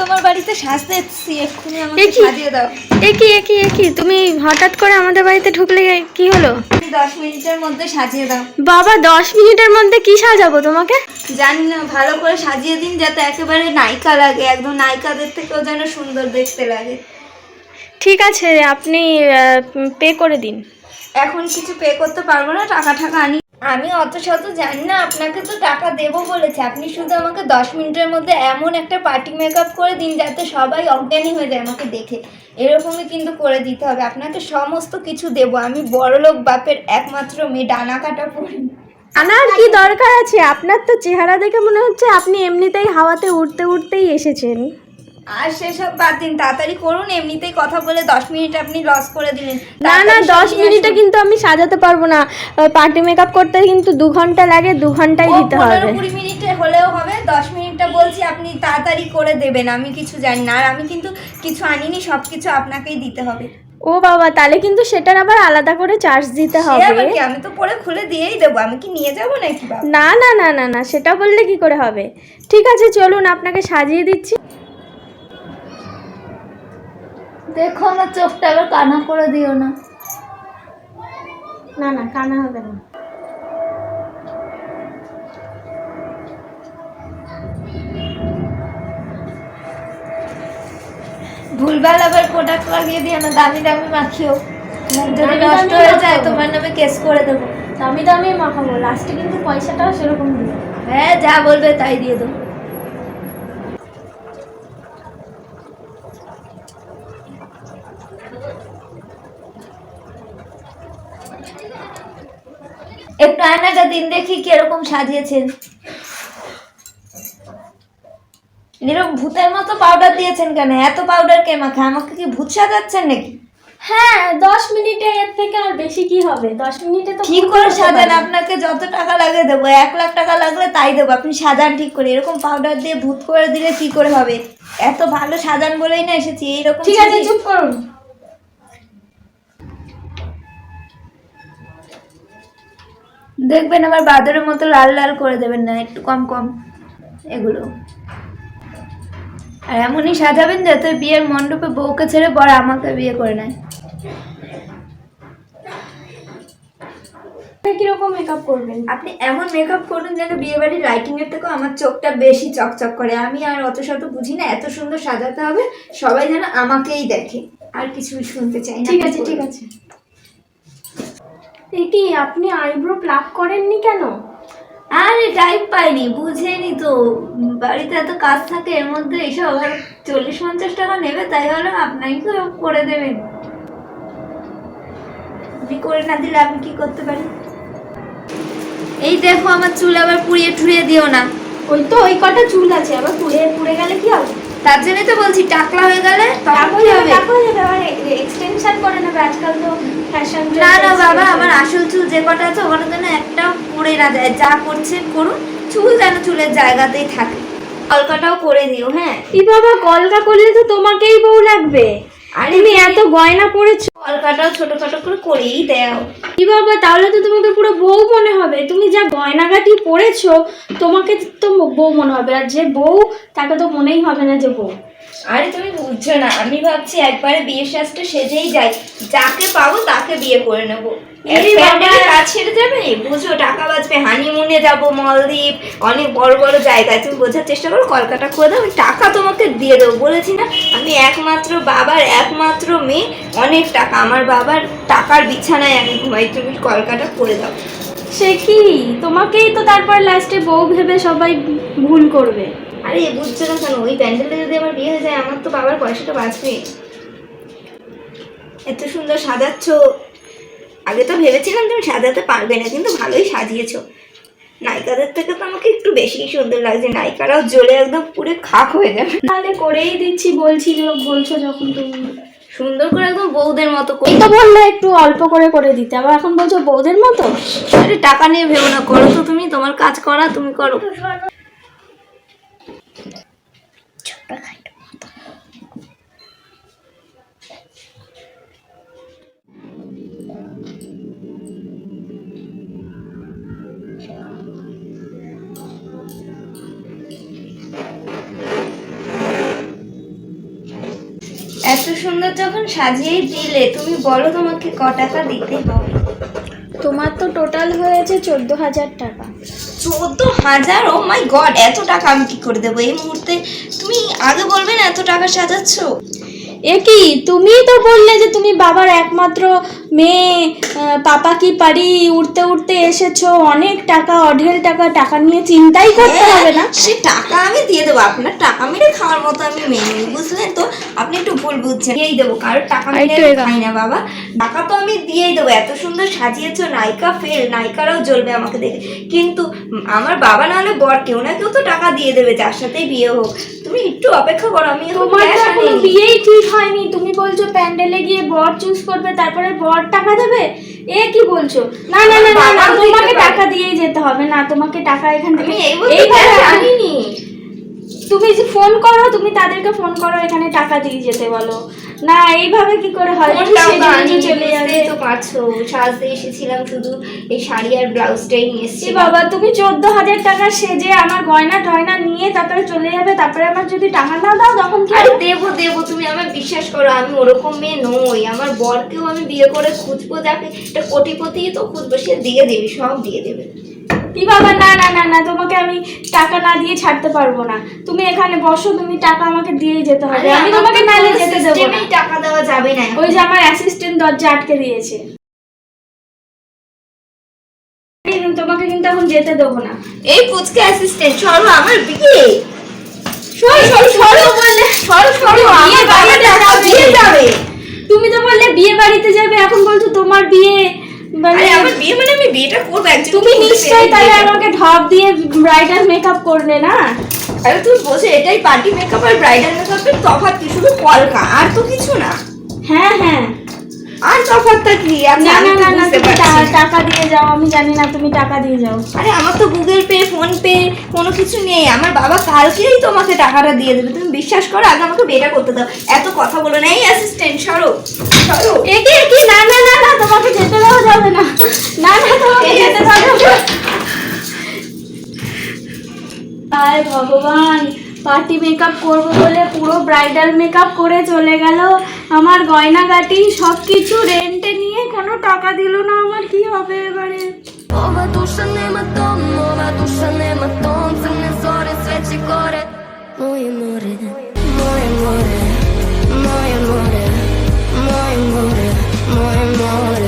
তোমার বাড়িতে সাজতে এসেছি এক্ষুনি আমাকে সাজিয়ে দাও। একই একই একই। তুমি হঠাৎ করে আমাদের বাড়িতে ঢুকলে কি হলো? তুমি দশ মিনিটের মধ্যে সাজিয়ে দাও। বাবা দশ মিনিটের মধ্যে কি সাজাবো তোমাকে? জানি না ভালো করে সাজিয়ে দিন যাতে একেবারে নায়িকা লাগে একদম নায়িকাদের থেকেও যেন সুন্দর দেখতে লাগে। ঠিক আছে আপনি পে করে দিন। এখন কিছু পে করতে পারব না টাকা টাকা আনি আমি অত শত জানি না, আপনাকে তো টাকা দেবো বলেছে। আপনি শুধু আমাকে দশ মিনিটের মধ্যে এমন একটা পার্টি মেকআপ করে দিন যাতে সবাই অজ্ঞানী হয়ে যায় আমাকে দেখে। এরকমই কিন্তু করে দিতে হবে। আপনাকে সমস্ত কিছু দেবো। আমি বড়লোক বাপের একমাত্র মেয়ে, ডানা কাটা পড়ি আনার কি দরকার আছে? আপনার তো চেহারা দেখে মনে হচ্ছে আপনি এমনিতেই হাওয়াতে উঠতে উঠতেই এসেছেন। আর সেসব বাদ দিন তাড়াতাড়ি করুন এমনিতেই কথা বলে দশ মিনিট আপনি লস করে দিলেন। না না দশ মিনিটে কিন্তু আমি সাজাতে পারব না। পার্টি মেকআপ করতে কিন্তু দু ঘণ্টা লাগে দু ঘন্টাই দিতে হবে। কুড়ি মিনিটে হলেও হবে দশ মিনিটটা বলছি আপনি তাড়াতাড়ি করে দেবেন আমি কিছু জানি না। আর আমি কিন্তু কিছু আনিনি সব কিছু আপনাকেই দিতে হবে। ও বাবা তাহলে কিন্তু সেটার আবার আলাদা করে চার্জ দিতে হবে। আমি তো পরে খুলে দিয়েই দেবো আমি কি নিয়ে যাব নাকি বাবা? না না না না না সেটা বললে কি করে হবে? ঠিক আছে চলুন আপনাকে সাজিয়ে দিচ্ছি। দেখো আমার চোখটা আবার কানা করে দিও না। না না কানা হবে না। ভুলভাল আবার প্রোডাক্ট লাগিয়ে দিও না দামি দামি মাখিও। যদি নষ্ট হয়ে যায় তোমার নামে কেস করে দেবো। দামি দামি মাখাবো লাস্টে কিন্তু পয়সাটাও সেরকম দিবে হ্যাঁ যা বলবে তাই দিয়ে দেবো। আয়নাটা দিন দেখি কীরকম সাজিয়েছেন। এরকম ভূতের মতো পাউডার দিয়েছেন কেন? এত পাউডার কে মাখে? আমাকে কি ভূত সাজাচ্ছেন নাকি? হ্যাঁ দশ মিনিটে এর থেকে আর বেশি কি হবে? দশ মিনিটে তো ঠিক করে সাজান? আপনাকে যত টাকা লাগে দেবো এক লাখ টাকা লাগলে তাই দেবো। আপনি সাজান ঠিক করে। এরকম পাউডার দিয়ে ভূত করে দিলে কি করে হবে? এত ভালো সাজান বলেই না এসেছি এইরকম ঠিক আছে চুপ করুন। দেখবেন আবার বাদরের মতো লাল লাল করে দেবেন না একটু কম কম এগুলো। আর এমনই সাজাবেন যাতে বিয়ের মণ্ডপে বউকে ছেড়ে বড় আমাকে বিয়ে করে নেয়। কীরকম মেকআপ করবেন? আপনি এমন মেকআপ করুন যেন বিয়ে বাড়ির লাইটিং এর থেকেও আমার চোখটা বেশি চকচক করে। আমি আর অত শত বুঝি না এত সুন্দর সাজাতে হবে সবাই যেন আমাকেই দেখে। আর কিছু শুনতে চাই না। ঠিক আছে ঠিক আছে। কি আপনি আইব্রো প্লাক করেননি কেন? আরে টাইম পাইনি বুঝেনি তো। বাড়িতে এত কাজ থাকে এর মধ্যে এইসব আর চল্লিশ পঞ্চাশ টাকা নেবে তাই হলো আপনাকে করে দেবেন। আপনি করে না দিলে আমি কি করতে পারি? এই দেখো আমার চুল আবার পুড়িয়ে ঠুড়িয়ে দিও না। ওই তো ওই কটা চুল আছে আবার পুড়ে পুড়ে গেলে কি হবে? তার জন্যই তো বলছি টাকলা হয়ে গেলে তখন কি হবে? তারপর যাবে আবার এক্সটেনশন করে নেবে আজকাল তো ফ্যাশন না না বাবা আমার আসল চুল যে কটা আছে ওখানে যেন একটাও পরে না যায় যা করছে করুন চুল যেন চুলের জায়গাতেই থাকে। কলকাটাও করে দিও হ্যাঁ। কি বাবা কলকা করলে তো তোমাকেই বউ লাগবে। আরে তুমি এত গয়না পরেছো। কলকাটাও ছোট করে করেই দাও। কি বাবা, তাহলে তো তোমাকে পুরো বউ মনে হবে। তুমি যা গয়নাগাটি পরেছো, তোমাকে তো বউ মনে হবে। আর যে বউ, তাকে তো মনেই হবে না যে বউ। আরে তুমি বুঝছ না আমি ভাবছি একবারে বিয়ে শাস্ত্রে সেজেই যাই। যাকে পাবো তাকে বিয়ে করে নেব। কাজ ছেড়ে যাবে? বুঝো টাকা বাঁচবে হানিমুনে যাব মলদ্বীপ অনেক বড় বড় জায়গায়। তুমি বোঝার চেষ্টা করো কলকাতা করে দাও টাকা তোমাকে দিয়ে দেবো। বলেছি না আমি একমাত্র বাবার একমাত্র মেয়ে অনেক টাকা। আমার বাবার টাকার বিছানায় আমি ঘুমাই তুমি কলকাতা করে দাও। সে কি? তোমাকেই তো তারপর লাস্টে বউ ভেবে সবাই ভুল করবে। আরে বুঝছ না কেন? ওই প্যান্ডেলে যদি আমার বিয়ে হয়ে যায় আমার তো বাবার পয়সাটা বাঁচবে। এত সুন্দর সাজাচ্ছ। আগে তো ভেবেছিলাম তুমি সাজাতে পারবে না কিন্তু ভালোই সাজিয়েছো। নায়িকাদের থেকে তো আমাকে একটু বেশি সুন্দর লাগছে। নায়িকারাও জ্বলে একদম পুরো খাক হয়ে যাবে। তাহলে করেই দিচ্ছি বলছি বলছো যখন তুমি। সুন্দর করে একদম বৌদের মতো করে। তো বললে একটু অল্প করে করে দিতে আবার এখন বলছো বৌদের মতো? আরে টাকা নিয়ে ভেবো না করো তো তুমি তোমার কাজ করা তুমি করো। এত সুন্দর যখন সাজিয়েই দিলে, তুমি বলো তোমাকে ক টাকা দিতে হবে? তোমার তো টোটাল হয়েছে চোদ্দ হাজার টাকা। চোদ্দ হাজার ও মাই গড এত টাকা আমি কি করে দেবো এই মুহূর্তে? তুমি আগে বলবে না এত টাকা সাজাচ্ছ? এ কি? তুমিই তো বললে যে তুমি বাবার একমাত্র মেয়ে পাপা কি পারি উঠতে উঠতে এসেছ? অনেক টাকা অঢেল টাকা টাকা নিয়ে চিন্তাই করতে হবে না। হ্যাঁ, সে টাকা আমি দিয়ে দেবো। আপনার টাকা মেরে খাওয়ার মতো আমি মেয়ে নই, বুঝলেন তো? আপনি একটু ভুল বুঝছেন। দিয়েই দেবো। কারোর টাকা মেরে খাই না বাবা। টাকা তো আমি দিয়েই দেবো। এত সুন্দর সাজিয়েছো নায়িকা ফেল নায়িকারাও জ্বলবে আমাকে দেখে। কিন্তু আমার বাবা না হলে বর কেউ না কেউ তো টাকা দিয়ে দেবে যার সাথেই বিয়ে হোক। তুমি একটু অপেক্ষা করো আমি তোমার আনিনি। বিয়েই ঠিক হয়নি। তুমি বলছো প্যান্ডেলে গিয়ে বর চুজ করবে তারপরে বর টাকা দেবে? এ কি বলছো? না না না না, তোমাকে টাকা দিয়েই যেতে হবে না তোমাকে টাকা এখান থেকে এইভাবে আনিনি। তুমি যে ফোন করো তুমি তাদেরকে ফোন করো এখানে টাকা দিয়ে যেতে বলো। না এইভাবে কি করে হয়? চলে যাবে। তো পারছ। সাজতে এসেছিলাম শুধু এই শাড়ি আর ব্লাউজটাই নিয়ে এসেছি বাবা তুমি চোদ্দ হাজার টাকা সেজে আমার গয়না টয়না নিয়ে তারপরে চলে যাবে তারপরে আমার যদি টাকা না দাও তখন কি আরে দেবো দেবো তুমি আমার বিশ্বাস করো আমি ওরকম মেয়ে নই। আমার বরকেও আমি বিয়ে করে খুঁজবো যাকে একটা কোটিপতি তো খুঁজবো সে দিয়ে দেবে সব দিয়ে দেবে। কি বাবা না না না না তোমাকে আমি টাকা না দিয়ে ছাড়তে পারব না। তুমি এখানে বসো তুমি টাকা আমাকে দিয়ে যেতে হবে। আমি তোমাকে তো নালে যেতে দেবো না। টাকা দেওয়া যাবে না ওই যে আমার অ্যাসিস্ট্যান্ট দরজা আটকে দিয়েছে। তোমাকে কিন্তু এখন যেতে দেবো না। এই পুচকে অ্যাসিস্ট্যান্ট সরো আমার বিয়ে সরো সরো সরো বললে সরো সরো বিয়ে আমার বাড়িতে টাকা যাবে। তুমি তো বললে বিয়ে বাড়িতে যাবে এখন বলছো তোমার বিয়ে মানে আমার বিয়ে মানে আমি বিয়েটা করব একজন নিশ্চয়ই তাহলে আমাকে ঢপ দিয়ে ব্রাইডাল মেকআপ করলে না? আরে তুমি বলছো এটাই পার্টি মেকআপ আর ব্রাইডাল মেকআপের তফাৎ কি? শুধু কলকা আর তো কিছু না। হ্যাঁ হ্যাঁ। আর তফাৎটা কি? আচ্ছা না না না না টাকা দিয়ে যাও আমি জানি না তুমি টাকা দিয়ে যাও। আরে আমার তো গুগল পে ফোন পে কোনো কিছু নেই। আমার বাবা কালকেই তোমাকে টাকাটা দিয়ে দেবে। তুমি বিশ্বাস করো আগে আমাকে বিয়েটা করতে দাও। এত কথা বলো না। এই অ্যাসিস্ট্যান্ট সরো সরো। একে কি? না না না না তোমাকে যেতে দেওয়া যাবে না। না না ভগবান পার্টি মেকআপ করব বলে পুরো ব্রাইডাল মেকআপ করে চলে গেল। আমার গয়নাগাটি সব কিছু রেন্টে নিয়ে কোনো টাকা দিল না আমার কি হবে এবারে? Моє море, моє মরে моє মরে.